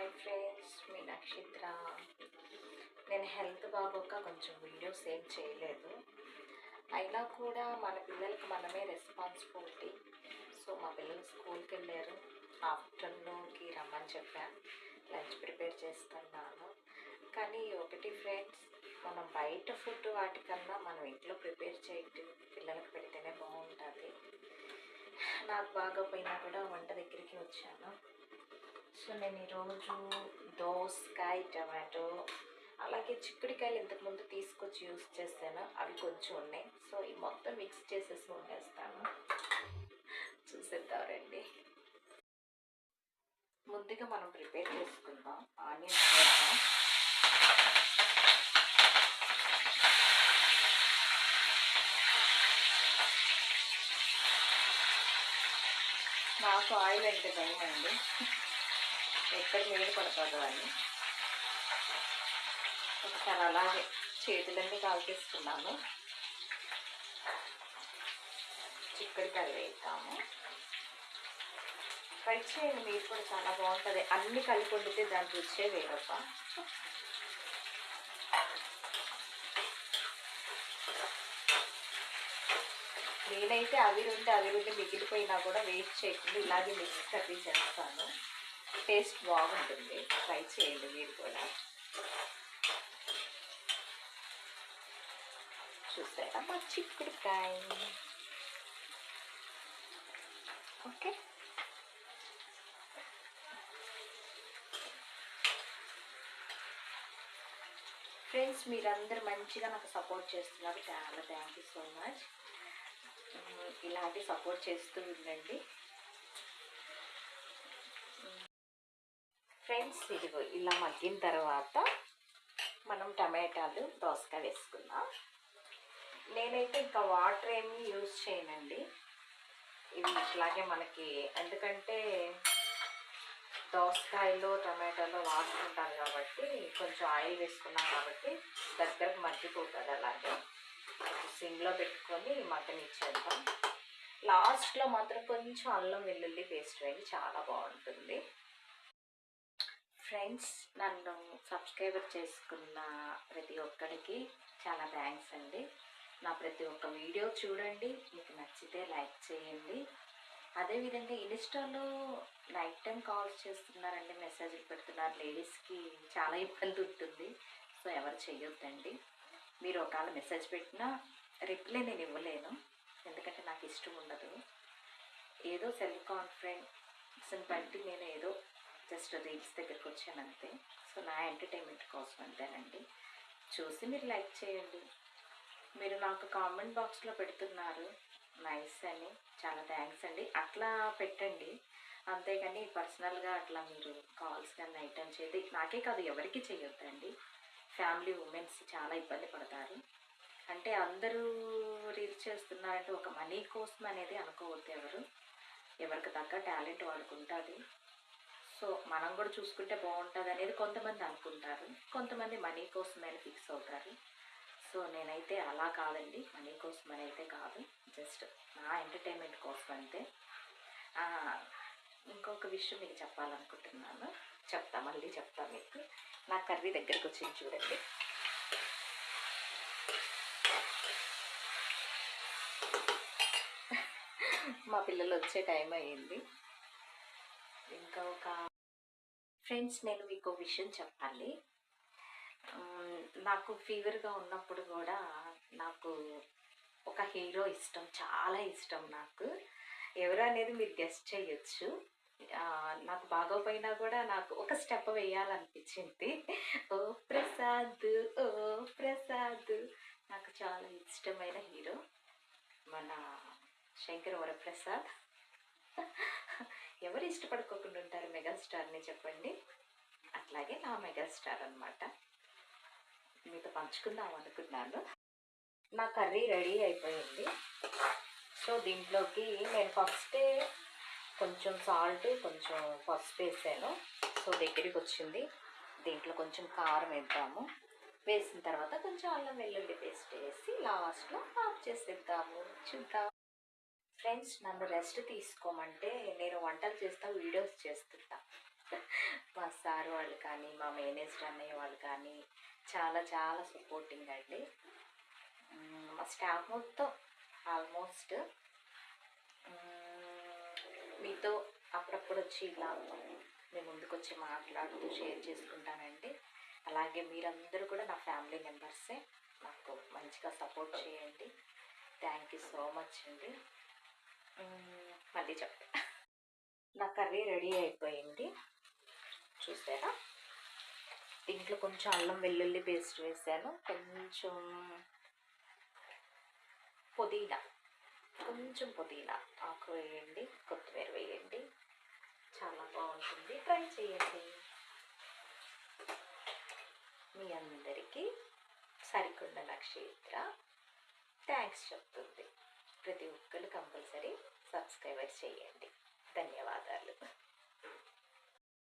Hi friends మీ నక్షత్ర నేను health బాగోక కొంచెం వీడియోస్ ఏం చేయలేదు. అయినా కూడా మన పిల్లలకి మనమే రెస్పాన్సిబిలిటీ సో మా పిల్లలు స్కూల్కి వెళ్ళారు. ఆఫ్టర్నూన్కి రమ్మని చెప్పాను. లంచ్ ప్రిపేర్ చేస్తున్నాను. కానీ ఒకటి ఫ్రెండ్స్ మనం బయట ఫుడ్ వాటికన్నా మనం ఇంట్లో ప్రిపేర్ చేయటం పిల్లలకు పెడితేనే బాగుంటుంది. నాకు బాగోపోయినా కూడా వంట దగ్గరికి వచ్చాను. సో నేను ఈరోజు దోసకాయ టమాటో అలాగే చిక్కుడికాయలు ఇంతకుముందు తీసుకొచ్చి యూస్ చేశాను. అవి కొంచెం ఉన్నాయి. సో ఈ మొత్తం మిక్స్ చేసేసి వండేస్తాను. చూసేద్దాం రండి ముందుగా మనం ప్రిపేర్ చేసుకుందాం. ఆనియన్స్ వేద్దాం. నాకు ఆయిల్ అంటే భయం అండి. ఎక్కడ నీళ్ళు పడుతుందో అని. ఒకసారి అలాగే చేతులన్నీ కాల్చేసుకున్నాము. చిక్కడి కర్రీ వేస్తాము ఫ్రై చేయండి మీరు కూడా చాలా బాగుంటుంది. అన్నీ కలిపి వండితే దాని రుచే వేరప్ప నేనైతే అవి రెండు అవి రెండు మిగిలిపోయినా కూడా వేస్ట్ చేయకుండా ఇలాగే మిక్స్ కర్రీ చేస్తాను. టేస్ట్ బాగుంటుంది. ట్రై చేయండి మీరు కూడా. చూసారా మా చిక్కుడుకాయ? ఓకే ఫ్రెండ్స్ మీరందరూ మంచిగా నాకు సపోర్ట్ చేస్తున్నారు. చాలా థ్యాంక్ యూ సో మచ్ ఇలాంటి సపోర్ట్ చేస్తూ ఉండండి. ఫ్రెండ్స్ ఇదిగో ఇలా మగ్గిన తర్వాత మనం టమాటాలు దోసకాయ వేసుకుందాం. నేనైతే ఇంకా వాటర్ ఏమీ యూజ్ చేయనండి. ఇవి ఇట్లాగే మనకి ఎందుకంటే దోసకాయలో టమాటాలో వాటర్ ఉంటాను కాబట్టి కొంచెం ఆయిల్ వేసుకున్నాం కాబట్టి దగ్గరకు మగ్గిపోతుంది అలాగే. సిమ్లో పెట్టుకొని మటన్ ఇచ్చేద్దాం లాస్ట్లో మాత్రం కొంచెం అల్లం వెల్లుల్లి పేస్ట్ వేయండి చాలా బాగుంటుంది. ఫ్రెండ్స్ నన్ను సబ్స్క్రైబర్ చేసుకున్న ప్రతి ఒక్కరికి చాలా థ్యాంక్స్ అండి. నా ప్రతి ఒక్క వీడియో చూడండి మీకు నచ్చితే లైక్ చేయండి. అదేవిధంగా ఇన్స్టాలో నైట్ టైం కాల్స్ చేస్తున్నారండి మెసేజ్లు పెడుతున్నారు. లేడీస్కి చాలా ఇబ్బంది ఉంటుంది సో ఎవరు చేయొద్దండి. మీరు ఒకవేళ మెసేజ్ పెట్టినా రిప్లై నేను ఇవ్వలేను ఎందుకంటే నాకు ఇష్టం ఉండదు. ఏదో సెల్ఫ్ కాన్ఫిడెన్స్ని బట్టి నేను ఏదో జస్ట్ రీల్స్ దగ్గరికి వచ్చాను అంతే సో నా ఎంటర్టైన్మెంట్ కోసం అంతేనండి. చూసి మీరు లైక్ చేయండి. మీరు నాకు కామెంట్ బాక్స్లో పెడుతున్నారు. నైస్ అని. చాలా థ్యాంక్స్ అండి. అట్లా పెట్టండి. అంతేగాని పర్సనల్గా అట్లా మీరు కాల్స్ కానీ ఐటమ్ చేయదు నాకే కాదు ఎవరికి చేయొద్దండి. ఫ్యామిలీ ఉమెన్స్ చాలా ఇబ్బంది పడతారు. అంటే అందరూ రీల్స్ చేస్తున్నారంటే ఒక మనీ కోసం అనేది అనుకోవద్దు ఎవరు. ఎవరికి తగ్గ టాలెంట్ వాడుకుంటుంది సో మనం కూడా చూసుకుంటే బాగుంటుంది అనేది కొంతమంది అనుకుంటారు. కొంతమంది మనీ కోసమే ఫిక్స్ అవుతారు. సో నేనైతే అలా కాదండి. మనీ కోసం అని అయితే కాదు. జస్ట్ నా ఎంటర్టైన్మెంట్ కోసం అంతే. ఇంకొక విషయం మీకు చెప్పాలనుకుంటున్నాను. చెప్తా మళ్ళీ చెప్తా మీకు. నా కర్రీ దగ్గరికి వచ్చింది చూడండి. మా పిల్లలు వచ్చే టైం అయ్యింది ఇంకా ఒక ఫ్రెండ్స్ నేను మీకు ఒక విషయం చెప్పాలి. నాకు ఫీవర్గా ఉన్నప్పుడు కూడా నాకు ఒక హీరో ఇష్టం చాలా ఇష్టం నాకు. ఎవరు అనేది మీరు గెస్ట్ చేయొచ్చు. నాకు బాగోపోయినా కూడా నాకు ఒక స్టెప్ వేయాలనిపించింది. ఓ ప్రసాద్ ఓ ప్రసాద్. నాకు చాలా ఇష్టమైన హీరో మన శంకర్ వరప్రసాద్. ఎవరు ఇష్టపడుకోకుండా ఉంటారు మెగాస్టార్ని చెప్పండి. అట్లాగే నా మెగాస్టార్ అనమాట మీతో పంచుకుందాం అనుకున్నాను. నా కర్రీ రెడీ అయిపోయింది. సో దీంట్లోకి నేను ఫస్టే కొంచెం సాల్ట్ కొంచెం పసుపు వేసాను. సో దగ్గరికి వచ్చింది. దీంట్లో కొంచెం కారం వేద్దాము. వేసిన తర్వాత కొంచెం అల్లం వెల్లుల్లి పేస్ట్ వేసి లాస్ట్లో ఆఫ్ చేసేద్దాము చూద్దాం. ఫ్రెండ్స్ నన్ను రెస్ట్ తీసుకోమంటే నేను వంటలు చేస్తా వీడియోస్ చేస్తుంటా. మా సార్ వాళ్ళు కానీ మా మేనేజర్ అన్నయ్య వాళ్ళు కానీ చాలా చాలా సపోర్టింగ్ అండి. మా స్టాఫ్ మొత్తం ఆల్మోస్ట్ మీతో అప్పుడప్పుడు వచ్చి ఇలా మీ ముందుకు వచ్చి మాట్లాడుతూ షేర్ చేసుకుంటానండి. అలాగే మీరందరూ కూడా నా ఫ్యామిలీ మెంబర్సే నాకు మంచిగా సపోర్ట్ చేయండి. థ్యాంక్ యూ సో మచ్ అండి. మళ్ళీ చెప్తా. నా కర్రీ రెడీ అయిపోయింది. చూసారా? దీంట్లో కొంచెం అల్లం వెల్లుల్లి పేస్ట్ వేసాను. కొంచెం పుదీనా. కొంచెం పుదీనా. ఆకు వేయండి కొత్తిమీర వేయండి. చాలా బాగుంటుంది. ట్రై చేయండి. మీ అందరికీ సరికొండ నక్షత్ర థ్యాంక్స్ చెప్తుంది. ప్రతి ఒక్కరు కంపల్సరీ సబ్స్క్రైబర్ చేయండి. ధన్యవాదాలు.